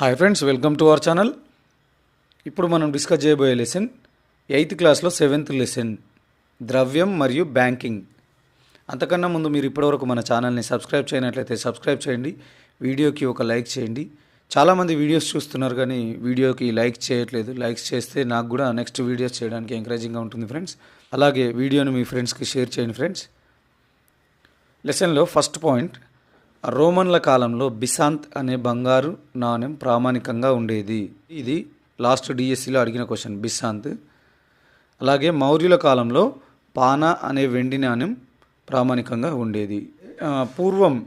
Hi friends welcome to our channel ఇప్పుడు మనం discuss చేయబోయే లెసన్ ఎయిత్ క్లాస్లో సెవెంత్ లెసన్ ద్రవ్యం మరియు బ్యాంకింగ్ అంతకన్నా ముందు మీరు ఇప్పటివరకు మన ఛానల్ని సబ్స్క్రైబ్ చేయనట్లయితే సబ్స్క్రైబ్ చేయండి వీడియోకి ఒక లైక్ చేయండి. చాలామంది వీడియోస్ చూస్తున్నారు కానీ వీడియోకి లైక్ చేయట్లేదు. లైక్స్ చేస్తే నాకు కూడా నెక్స్ట్ వీడియోస్ చేయడానికి ఎంకరేజింగ్గా ఉంటుంది ఫ్రెండ్స్ అలాగే వీడియోని మీ ఫ్రెండ్స్కి షేర్ చేయండి ఫ్రెండ్స్ లెసన్లో ఫస్ట్ పాయింట్ రోమన్ల కాలంలో బిసాంత్ అనే బంగారు నాణెం ప్రామాణికంగా ఉండేది. ఇది లాస్ట్ డిఎస్సిలో అడిగిన క్వశ్చన్ బిసాంత్. అలాగే మౌర్యుల కాలంలో పానా అనే వెండి నాణెం ప్రామాణికంగా ఉండేది. పూర్వం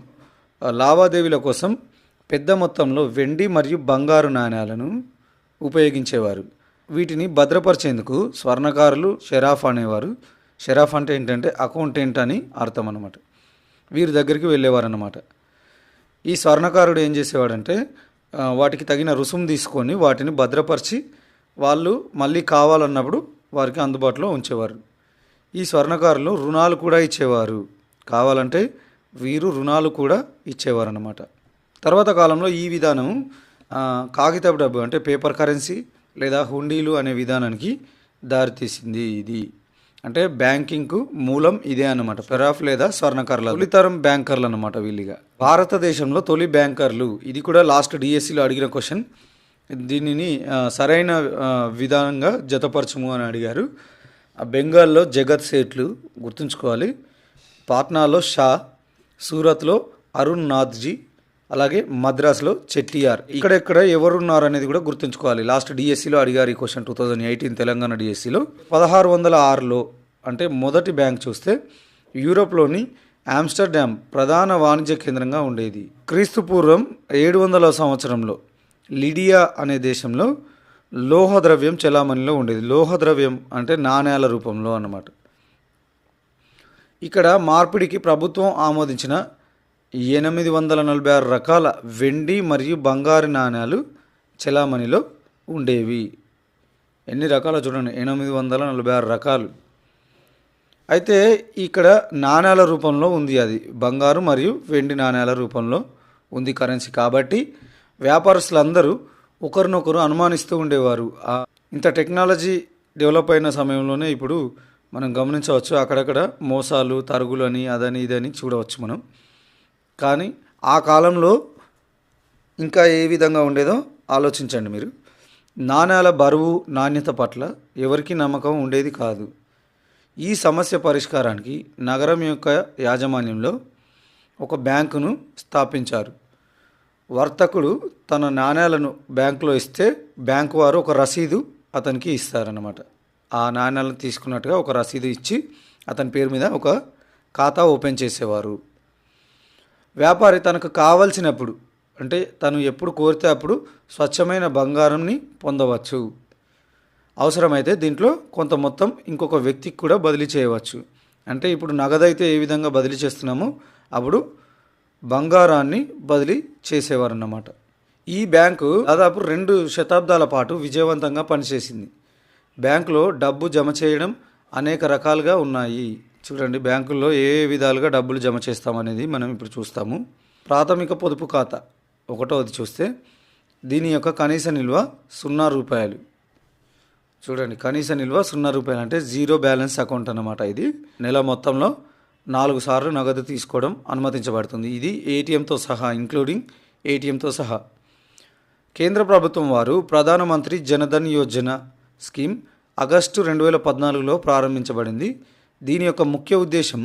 లావాదేవీల కోసం పెద్ద మొత్తంలో వెండి మరియు బంగారు నాణ్యాలను ఉపయోగించేవారు. వీటిని భద్రపరిచేందుకు స్వర్ణకారులు షెరాఫ్ అనేవారు. షెరాఫ్ అంటే ఏంటంటే అకౌంటెంట్ అని అర్థం అనమాట వీరి దగ్గరికి వెళ్ళేవారు అన్నమాట ఈ స్వర్ణకారుడు ఏం చేసేవాడంటే వాటికి తగిన రుసుము తీసుకొని వాటిని భద్రపరిచి వాళ్ళు మళ్ళీ కావాలన్నప్పుడు వారికి అందుబాటులో ఉంచేవారు. ఈ స్వర్ణకారులు రుణాలు కూడా ఇచ్చేవారు. కావాలంటే వీరు రుణాలు కూడా ఇచ్చేవారు అన్నమాట తర్వాత కాలంలో ఈ విధానం కాగితపు డబ్బు అంటే పేపర్ కరెన్సీ లేదా హుండీలు అనే విధానానికి దారితీసింది ఇది. అంటే బ్యాంకింగ్కు మూలం ఇదే అన్నమాట. పెరాఫ్ లేదా స్వర్ణకర్ల. తొలితరం బ్యాంకర్లు అనమాట వీళ్ళిగా. భారతదేశంలో తొలి బ్యాంకర్లు. ఇది కూడా లాస్ట్ డిఎస్సిలో అడిగిన క్వశ్చన్. దీనిని సరైన విధానంగా జతపరచము అని అడిగారు. బెంగాల్లో జగత్ సేట్లు గుర్తుంచుకోవాలి. పాట్నాలో షా సూరత్లో అరుణ్ నాథ్జీ అలాగే మద్రాస్లో చెట్టిఆర్ ఇక్కడెక్కడ ఎవరున్నారు అనేది కూడా గుర్తుంచుకోవాలి. లాస్ట్ డిఎస్సిలో అడిగారు ఈ question two thousand eighteen Telangana డిఎస్సిలో. పదహారు వందల ఆరులో అంటే మొదటి బ్యాంక్ చూస్తే యూరోప్లోని ఆమ్స్టర్డామ్ ప్రధాన వాణిజ్య కేంద్రంగా ఉండేది. క్రీస్తు పూర్వం ఏడు వందల సంవత్సరంలో లిడియా అనే దేశంలో లోహ ద్రవ్యం చెలామణిలో ఉండేది. లోహ ద్రవ్యం అంటే నాణేల రూపంలో అన్నమాట. ఇక్కడ మార్పిడికి ప్రభుత్వం ఆమోదించిన ఎనిమిది వందల నలభై ఆరు రకాల వెండి మరియు బంగారు నాణ్యాలు చెలామణిలో ఉండేవి. ఎన్ని రకాలు చూడండి. ఎనిమిది వందల నలభై ఆరు రకాలు. అయితే ఇక్కడ నాణ్యాల రూపంలో ఉంది అది. బంగారు మరియు వెండి నాణ్యాల రూపంలో ఉంది కరెన్సీ కాబట్టి వ్యాపారస్తులందరూ ఒకరినొకరు అనుమానిస్తూ ఉండేవారు. ఇంత టెక్నాలజీ డెవలప్ అయిన సమయంలోనే ఇప్పుడు మనం గమనించవచ్చు అక్కడక్కడ మోసాలు తరుగులు అని అదని ఇదని చూడవచ్చు మనం. కానీ ఆ కాలంలో ఇంకా ఏ విధంగా ఉండేదో ఆలోచించండి మీరు. నాణ్యాల బరువు నాణ్యత పట్ల ఎవరికీ నమ్మకం ఉండేది కాదు. ఈ సమస్య పరిష్కారానికి నగరం యొక్క యాజమాన్యంలో ఒక బ్యాంకును స్థాపించారు. వర్తకుడు తన నాణ్యాలను బ్యాంకులో ఇస్తే బ్యాంకు వారు ఒక రసీదు అతనికి ఇస్తారనమాట ఆ నాణ్యాలను తీసుకున్నట్టుగా ఒక రసీదు ఇచ్చి అతని పేరు మీద ఒక ఖాతా ఓపెన్ చేసేవారు. వ్యాపారి తనకు కావలసినప్పుడు అంటే తను ఎప్పుడు కోరితే అప్పుడు స్వచ్ఛమైన బంగారంని పొందవచ్చు. అవసరమైతే దీంట్లో కొంత మొత్తం ఇంకొక వ్యక్తికి కూడా బదిలీ చేయవచ్చు. అంటే ఇప్పుడు నగదైతే ఏ విధంగా బదిలీ చేస్తున్నామో అప్పుడు బంగారాన్ని బదిలీ చేసేవారు అన్నమాట ఈ బ్యాంకు దాదాపు రెండు శతాబ్దాల పాటు విజయవంతంగా పనిచేసింది. బ్యాంకులో డబ్బు జమ చేయడం అనేక రకాలుగా ఉన్నాయి. చూడండి బ్యాంకుల్లో ఏ విధాలుగా డబ్బులు జమ చేస్తామనేది మనం ఇప్పుడు చూస్తాము. ప్రాథమిక పొదుపు ఖాతా ఒకటవది చూస్తే దీని యొక్క కనీస నిల్వ సున్నా రూపాయలు. చూడండి కనీస నిల్వ సున్నా రూపాయలు అంటే జీరో బ్యాలెన్స్ అకౌంట్ అన్నమాట ఇది. నెల మొత్తంలో నాలుగు సార్లు నగదు తీసుకోవడం అనుమతించబడుతుంది. ఇది ఏటీఎంతో సహా ఇంక్లూడింగ్ ఏటీఎంతో సహా. కేంద్ర ప్రభుత్వం వారు ప్రధానమంత్రి జనధన్ యోజన స్కీమ్ ఆగస్టు రెండు వేల పద్నాలుగులో ప్రారంభించబడింది. దీని యొక్క ముఖ్య ఉద్దేశం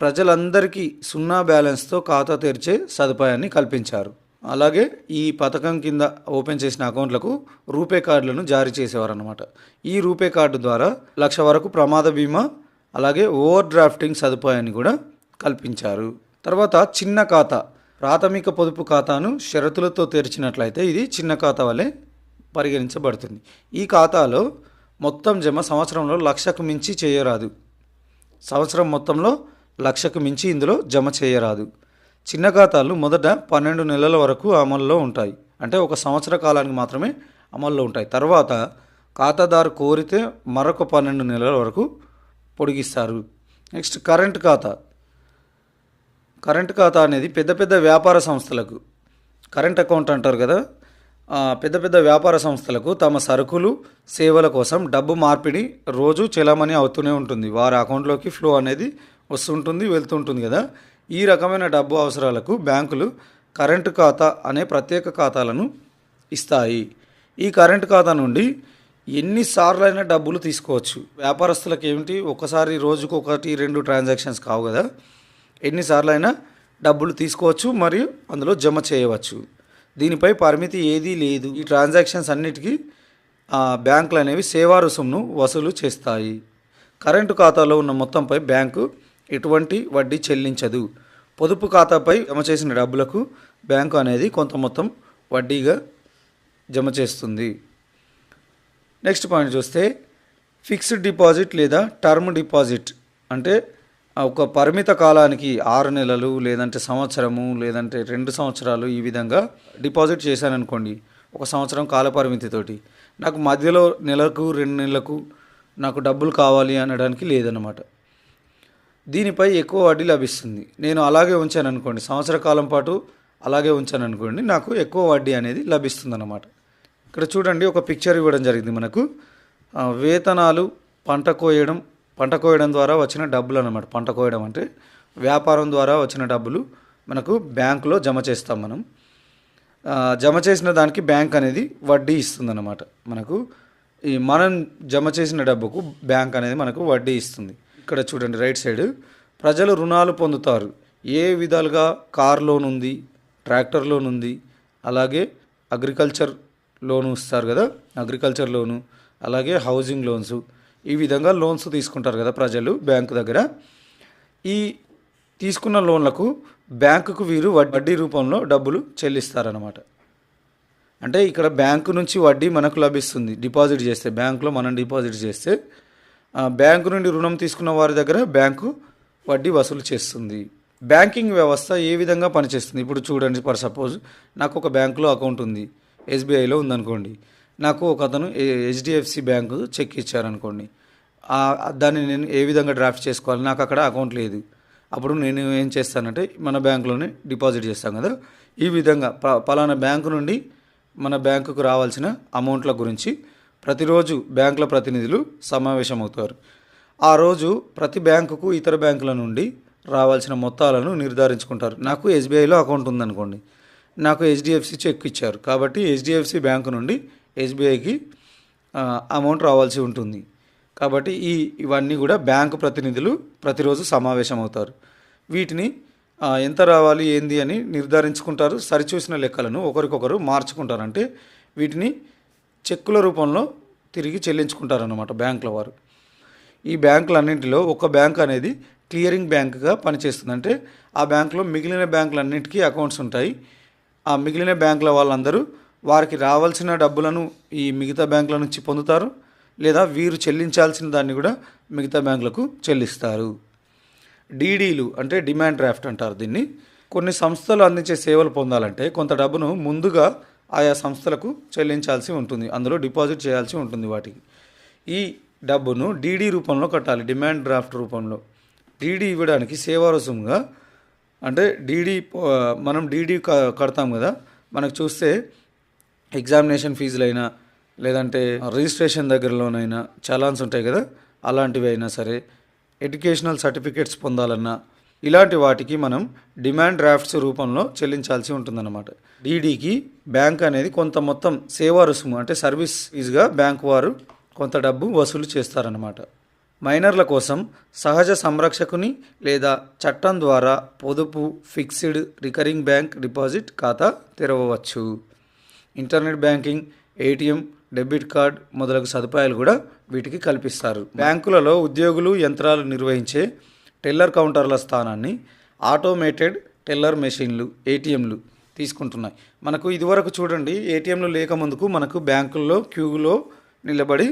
ప్రజలందరికీ సున్నా బ్యాలెన్స్తో ఖాతా తెరిచే సదుపాయాన్ని కల్పించారు. అలాగే ఈ పథకం కింద ఓపెన్ చేసిన అకౌంట్లకు రూపే కార్డులను జారీ చేసేవారనమాట ఈ రూపే కార్డు ద్వారా లక్ష వరకు ప్రమాద బీమా అలాగే ఓవర్ డ్రాఫ్టింగ్ సదుపాయాన్ని కూడా కల్పించారు. తర్వాత చిన్న ఖాతా ప్రాథమిక పొదుపు ఖాతాను షరతులతో తెరిచినట్లయితే ఇది చిన్న ఖాతా వలె పరిగణించబడుతుంది. ఈ ఖాతాలో మొత్తం జమ సంవత్సరంలో లక్షకు మించి చేయరాదు. సంవత్సరం మొత్తంలో లక్షకు మించి ఇందులో జమ చేయరాదు. చిన్న ఖాతాలు మొదట పన్నెండు నెలల వరకు అమల్లో ఉంటాయి. అంటే ఒక సంవత్సర కాలానికి మాత్రమే అమల్లో ఉంటాయి. తర్వాత ఖాతాదారు కోరితే మరొక పన్నెండు నెలల వరకు పొడిగిస్తారు. నెక్స్ట్ కరెంట్ ఖాతా. కరెంట్ ఖాతా అనేది పెద్ద పెద్ద వ్యాపార సంస్థలకు కరెంట్ అకౌంట్ అంటారు కదా పెద్ద పెద్ద వ్యాపార సంస్థలకు తమ సరుకులు సేవల కోసం డబ్బు మార్పిడి రోజు చెలామణి అవుతూనే ఉంటుంది. వారి అకౌంట్లోకి ఫ్లో అనేది వస్తుంటుంది వెళ్తుంటుంది కదా. ఈ రకమైన డబ్బు అవసరాలకు బ్యాంకులు కరెంటు ఖాతా అనే ప్రత్యేక ఖాతాలను ఇస్తాయి. ఈ కరెంటు ఖాతా నుండి ఎన్నిసార్లైనా డబ్బులు తీసుకోవచ్చు. వ్యాపారస్తులకు ఏమిటి? ఒకసారి రోజుకు ఒకటి రెండు ట్రాన్సాక్షన్స్ కావు కదా. ఎన్నిసార్లైనా డబ్బులు తీసుకోవచ్చు మరియు అందులో జమ చేయవచ్చు. దీనిపై పరిమితి ఏదీ లేదు. ఈ ట్రాన్సాక్షన్స్ అన్నిటికీ బ్యాంకులు అనేవి సేవా రుసుమును వసూలు చేస్తాయి. కరెంటు ఖాతాలో ఉన్న మొత్తంపై బ్యాంకు ఎటువంటి వడ్డీ చెల్లించదు. పొదుపు ఖాతాపై జమ చేసిన డబ్బులకు బ్యాంకు అనేది కొంత మొత్తం వడ్డీగా జమ చేస్తుంది. నెక్స్ట్ పాయింట్ చూస్తే ఫిక్స్డ్ డిపాజిట్ లేదా టర్మ్ డిపాజిట్ అంటే ఒక పరిమిత కాలానికి ఆరు నెలలు లేదంటే సంవత్సరము లేదంటే రెండు సంవత్సరాలు ఈ విధంగా డిపాజిట్ చేశాను అనుకోండి ఒక సంవత్సరం కాలపరిమితితోటి నాకు మధ్యలో నెలకు రెండు నెలలకు నాకు డబ్బులు కావాలి అనడానికి లేదన్నమాట. దీనిపై ఎక్కువ వడ్డీ లభిస్తుంది. నేను అలాగే ఉంచాను అనుకోండి సంవత్సర కాలం పాటు అలాగే ఉంచాను అనుకోండి నాకు ఎక్కువ వడ్డీ అనేది లభిస్తుంది అనమాట ఇక్కడ చూడండి ఒక పిక్చర్ ఇవ్వడం జరిగింది మనకు. వేతనాలు పంట కోయడం పంట కోయడం ద్వారా వచ్చిన డబ్బులు అనమాట పంట కోయడం అంటే వ్యాపారం ద్వారా వచ్చిన డబ్బులు మనకు బ్యాంకులో జమ చేస్తాం మనం. జమ చేసిన దానికి బ్యాంక్ అనేది వడ్డీ ఇస్తుందన్నమాట. మనకు ఈ మనం జమ చేసిన డబ్బుకు బ్యాంక్ అనేది మనకు వడ్డీ ఇస్తుంది. ఇక్కడ చూడండి రైట్ సైడ్. ప్రజలు రుణాలు పొందుతారు. ఏ విధాలుగా కార్ లోన్ ఉంది ట్రాక్టర్ లోన్ ఉంది అలాగే అగ్రికల్చర్ లోన్ ఇస్తారు కదా అగ్రికల్చర్ లోను అలాగే హౌసింగ్ లోన్స్. ఈ విధంగా లోన్స్ తీసుకుంటారు కదా ప్రజలు బ్యాంకు దగ్గర. ఈ తీసుకున్న లోన్లకు బ్యాంకుకు వీరు వడ్- వడ్డీ రూపంలో డబ్బులు చెల్లిస్తారనమాట అంటే ఇక్కడ బ్యాంకు నుంచి వడ్డీ మనకు లభిస్తుంది. డిపాజిట్ చేస్తే బ్యాంకులో మనం డిపాజిట్ చేస్తే బ్యాంకు నుండి రుణం తీసుకున్న వారి దగ్గర బ్యాంకు వడ్డీ వసూలు చేస్తుంది. బ్యాంకింగ్ వ్యవస్థ ఏ విధంగా పనిచేస్తుంది? ఇప్పుడు చూడండి ఫర్ సపోజ్ నాకు ఒక బ్యాంకులో అకౌంట్ ఉంది. ఎస్బీఐలో ఉందనుకోండి. నాకు ఒక అతను హెచ్డిఎఫ్సి బ్యాంకు చెక్ ఇచ్చారనుకోండి. దాన్ని నేను ఏ విధంగా డ్రాఫ్ట్ చేసుకోవాలి? నాకు అక్కడ అకౌంట్ లేదు. అప్పుడు నేను ఏం చేస్తానంటే మన బ్యాంకులోనే డిపాజిట్ చేస్తాం కదా. ఈ విధంగా ప- పలానా బ్యాంకు నుండి మన బ్యాంకుకు రావాల్సిన అమౌంట్ల గురించి ప్రతిరోజు బ్యాంకుల ప్రతినిధులు సమావేశమవుతారు. ఆ రోజు ప్రతి బ్యాంకుకు ఇతర బ్యాంకుల నుండి రావాల్సిన మొత్తాలను నిర్ధారించుకుంటారు. నాకు ఎస్బీఐలో అకౌంట్ ఉందనుకోండి. నాకు హెచ్డిఎఫ్సి చెక్ ఇచ్చారు. కాబట్టి హెచ్డిఎఫ్సి బ్యాంకు నుండి ఎస్బీఐకి అమౌంట్ రావాల్సి ఉంటుంది. కాబట్టి ఈ ఇవన్నీ కూడా బ్యాంకు ప్రతినిధులు ప్రతిరోజు సమావేశం అవుతారు వీటిని ఎంత రావాలి ఏంది అని నిర్ధారించుకుంటారు. సరిచూసిన లెక్కలను ఒకరికొకరు మార్చుకుంటారంటే వీటిని చెక్కుల రూపంలో తిరిగి చెల్లించుకుంటారన్నమాట బ్యాంకుల వారు. ఈ బ్యాంకులన్నింటిలో ఒక బ్యాంక్ అనేది క్లియరింగ్ బ్యాంక్గా పనిచేస్తుంది. అంటే ఆ బ్యాంకులో మిగిలిన బ్యాంకులన్నింటికీ అకౌంట్స్ ఉంటాయి. ఆ మిగిలిన బ్యాంకుల వాళ్ళందరూ వారికి రావాల్సిన డబ్బులను ఈ మిగతా బ్యాంకుల నుంచి పొందుతారు లేదా వీరు చెల్లించాల్సిన దాన్ని కూడా మిగతా బ్యాంకులకు చెల్లిస్తారు. డీడీలు అంటే డిమాండ్ డ్రాఫ్ట్ అంటారు దీన్ని. కొన్ని సంస్థలు అందించే సేవలు పొందాలంటే కొంత డబ్బును ముందుగా ఆయా సంస్థలకు చెల్లించాల్సి ఉంటుంది. అందులో డిపాజిట్ చేయాల్సి ఉంటుంది వాటికి. ఈ డబ్బును డీడీ రూపంలో కట్టాలి డిమాండ్ డ్రాఫ్ట్ రూపంలో. డీడీ ఇవ్వడానికి సేవా రుసుముగా అంటే డీడీ మనం డీడీ కడతాం కదా మనకు చూస్తే ఎగ్జామినేషన్ ఫీజులైనా లేదంటే రిజిస్ట్రేషన్ దగ్గరలోనైనా చలాన్స్ ఉంటాయి కదా అలాంటివి అయినా సరే ఎడ్యుకేషనల్ సర్టిఫికేట్స్ పొందాలన్నా ఇలాంటి వాటికి మనం డిమాండ్ డ్రాఫ్ట్స్ రూపంలో చెల్లించాల్సి ఉంటుందన్నమాట. డీడీకి బ్యాంక్ అనేది కొంత మొత్తం సేవా రుసుము అంటే సర్వీస్ ఫీజుగా బ్యాంక్ వారు కొంత డబ్బు వసూలు చేస్తారన్నమాట. మైనర్ల కోసం సహజ సంరక్షకుని లేదా చట్టం ద్వారా పొదుపు ఫిక్స్డ్ రికరింగ్ బ్యాంక్ డిపాజిట్ ఖాతా తెరవవచ్చు. Internet banking ATM debit card మొదలగు సదుపాయాలు కూడా వీటికి కల్పిస్తారు. బ్యాంకులలో ఉద్యోగులు యంత్రాలు నిర్వహించే టెల్లర్ కౌంటర్ల స్థానాన్ని ఆటోమేటెడ్ టెల్లర్ మెషిన్లు ఏటీఎంలు తీసుకుంటున్నాయి. మనకు ఇదివరకు చూడండి ఏటీఎంలు లేక ముందుకు మనకు బ్యాంకుల్లో క్యూలో నిలబడి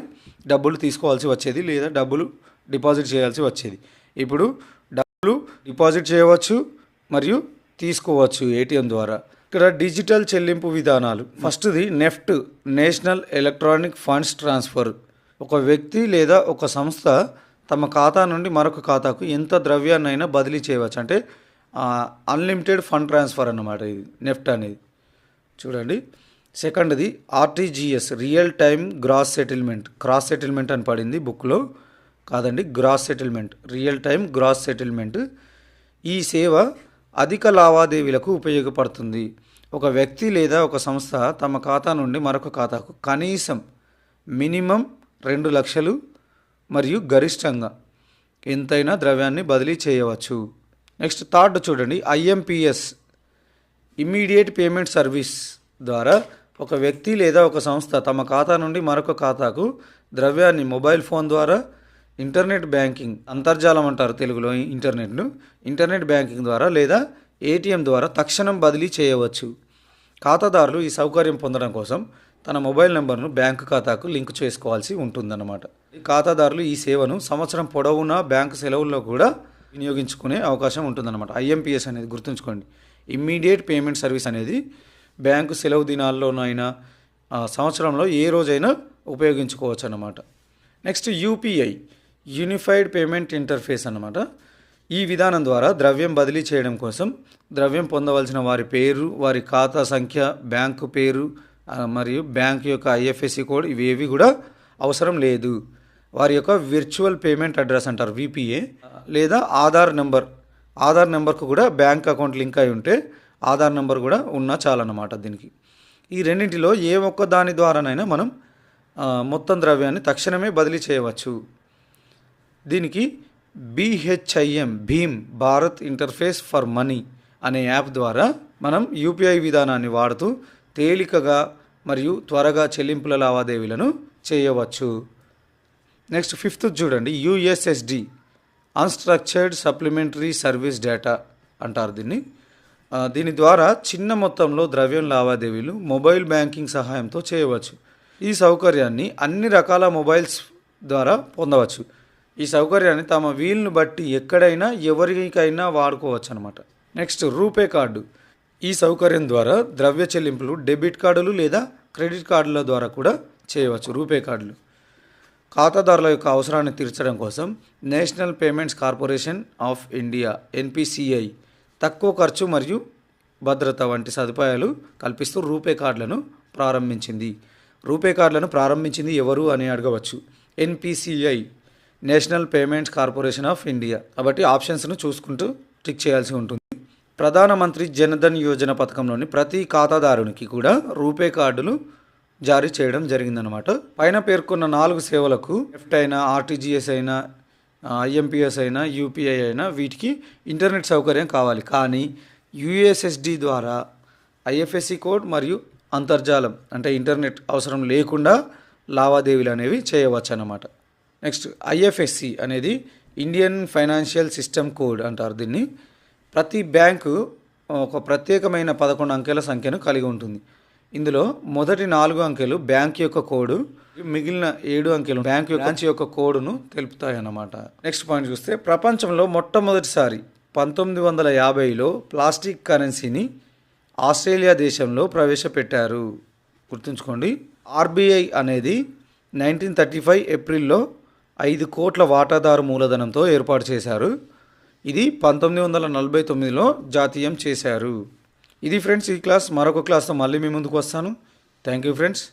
డబ్బులు తీసుకోవాల్సి వచ్చేది లేదా డబ్బులు డిపాజిట్ చేయాల్సి వచ్చేది. ఇప్పుడు డబ్బులు డిపాజిట్ చేయవచ్చు మరియు తీసుకోవచ్చు ఏటీఎం ద్వారా. ఇక్కడ డిజిటల్ చెల్లింపు విధానాలు. ఫస్ట్ది NEFT national electronic funds transfer. ఒక వ్యక్తి లేదా ఒక సంస్థ తమ ఖాతా నుండి మరొక ఖాతాకు ఎంత ద్రవ్యాన్నైనా బదిలీ చేయవచ్చు. అంటే అన్లిమిటెడ్ ఫండ్ ట్రాన్స్ఫర్ అన్నమాట ఇది నెఫ్ట్ అనేది. చూడండి. సెకండ్ది RTGS real time gross settlement. Cross settlement అని పడింది బుక్లో. కాదండి gross settlement. Real time gross settlement. ఈ సేవ అధిక లావాదేవీలకు ఉపయోగపడుతుంది. ఒక వ్యక్తి లేదా ఒక సంస్థ తమ ఖాతా నుండి మరొక ఖాతాకు కనీసం మినిమం రెండు లక్షలు మరియు గరిష్టంగా ఎంతైనా ద్రవ్యాన్ని బదిలీ చేయవచ్చు. నెక్స్ట్ థర్డ్ చూడండి. ఐఎంపిఎస్ ఇమ్మీడియట్ పేమెంట్ సర్వీస్ ద్వారా ఒక వ్యక్తి లేదా ఒక సంస్థ తమ ఖాతా నుండి మరొక ఖాతాకు ద్రవ్యాన్ని మొబైల్ ఫోన్ ద్వారా ఇంటర్నెట్ బ్యాంకింగ్ అంతర్జాలం అంటారు తెలుగులో ఇంటర్నెట్ను ఇంటర్నెట్ బ్యాంకింగ్ ద్వారా లేదా ఏటీఎం ద్వారా తక్షణం బదిలీ చేయవచ్చు. ఖాతాదారులు ఈ సౌకర్యం పొందడం కోసం తన మొబైల్ నెంబర్ను బ్యాంకు ఖాతాకు లింక్ చేసుకోవాల్సి ఉంటుందన్నమాట. ఈ ఖాతాదారులు ఈ సేవను సంవత్సరం పొడవునా బ్యాంకు సెలవుల్లో కూడా వినియోగించుకునే అవకాశం ఉంటుందన్నమాట. ఐఎంపిఎస్ అనేది గుర్తుంచుకోండి. ఇమ్మీడియట్ పేమెంట్ సర్వీస్ అనేది బ్యాంకు సెలవు దినాల్లోనైనా సంవత్సరంలో ఏ రోజైనా ఉపయోగించుకోవచ్చు అన్నమాట next UPI. Unified payment interface అనమాట ఈ విధానం ద్వారా ద్రవ్యం బదిలీ చేయడం కోసం ద్రవ్యం పొందవలసిన వారి పేరు వారి ఖాతా సంఖ్య బ్యాంకు పేరు మరియు బ్యాంక్ యొక్క ఐఎఫ్ఎస్సి కోడ్ ఇవేవి కూడా అవసరం లేదు. వారి యొక్క విర్చువల్ పేమెంట్ అడ్రస్ అంటారు విపిఏ లేదా ఆధార్ నెంబర్. ఆధార్ నెంబర్కు కూడా బ్యాంక్ అకౌంట్ లింక్ అయి ఉంటే ఆధార్ నెంబర్ కూడా ఉన్నా చాలన్నమాట దీనికి. ఈ రెండింటిలో ఏ ఒక్క దాని ద్వారానైనా మనం మొత్తం ద్రవ్యాన్ని తక్షణమే బదిలీ చేయవచ్చు. దీనికి BHIM Bhim Bharat interface for money అనే యాప్ ద్వారా మనం యూపీఐ విధానాన్ని వాడుతూ తేలికగా మరియు త్వరగా చెల్లింపుల లావాదేవీలను చేయవచ్చు. నెక్స్ట్ ఫిఫ్త్ చూడండి USSD unstructured supplementary service data అంటారు దీన్ని. దీని ద్వారా చిన్న మొత్తంలో ద్రవ్యం లావాదేవీలు మొబైల్ బ్యాంకింగ్ సహాయంతో చేయవచ్చు. ఈ సౌకర్యాన్ని అన్ని రకాల మొబైల్స్ ద్వారా పొందవచ్చు. ఈ సౌకర్యాన్ని తమ వీలును బట్టి ఎక్కడైనా ఎవరికైనా వాడుకోవచ్చు అనమాట నెక్స్ట్ రూపే కార్డు. ఈ సౌకర్యం ద్వారా ద్రవ్య చెల్లింపులు డెబిట్ కార్డులు లేదా క్రెడిట్ కార్డుల ద్వారా కూడా చేయవచ్చు రూపే కార్డులు. ఖాతాదారుల యొక్క అవసరాన్ని తీర్చడం కోసం national payments corporation of India NPCI తక్కువ ఖర్చు మరియు భద్రత వంటి సదుపాయాలు కల్పిస్తూ రూపే కార్డులను ప్రారంభించింది. రూపే కార్డులను ప్రారంభించింది ఎవరు అని అడగవచ్చు. NPCI national payments corporation of India. కాబట్టి ఆప్షన్స్ను చూసుకుంటూ టిక్ చేయాల్సి ఉంటుంది. ప్రధానమంత్రి జనధన్ యోజన పథకంలోని ప్రతి ఖాతాదారునికి కూడా రూపే కార్డులు జారీ చేయడం జరిగిందనమాట పైన పేర్కొన్న నాలుగు సేవలకు నెఫ్ట్ అయినా ఆర్టీజీఎస్ అయినా ఐఎంపిఎస్ అయినా యూపీఐ అయినా వీటికి ఇంటర్నెట్ సౌకర్యం కావాలి. కానీ యుఎస్ఎస్డి ద్వారా ఐఎఫ్ఎస్సి కోడ్ మరియు అంతర్జాలం అంటే ఇంటర్నెట్ అవసరం లేకుండా లావాదేవీలు అనేవి చేయవచ్చు అన్నమాట నెక్స్ట్ ఐఎఫ్ఎస్సి అనేది ఇండియన్ ఫైనాన్షియల్ సిస్టమ్ కోడ్ అంటారు దీన్ని. ప్రతి బ్యాంకు ఒక ప్రత్యేకమైన పదకొండు అంకెల సంఖ్యను కలిగి ఉంటుంది. ఇందులో మొదటి నాలుగు అంకెలు బ్యాంక్ యొక్క కోడ్ మిగిలిన ఏడు అంకెలు బ్యాంక్ బ్రాంచ్ యొక్క కోడ్ను తెలుపుతాయి అన్నమాట నెక్స్ట్ పాయింట్ చూస్తే ప్రపంచంలో మొట్టమొదటిసారి పంతొమ్మిది వందల యాభైలో ప్లాస్టిక్ కరెన్సీని ఆస్ట్రేలియా దేశంలో ప్రవేశపెట్టారు. గుర్తుంచుకోండి ఆర్బీఐ అనేది నైన్టీన్ థర్టీ ఫైవ్ ఏప్రిల్లో ఐదు కోట్ల వాటాదారు మూలధనంతో ఏర్పాటు చేశారు. ఇది పంతొమ్మిది వందల నలభై తొమ్మిదిలో జాతీయం చేశారు. ఇది ఫ్రెండ్స్ ఈ క్లాస్ మరొక క్లాస్తో మళ్ళీ మీ ముందుకు వస్తాను. Thank you friends.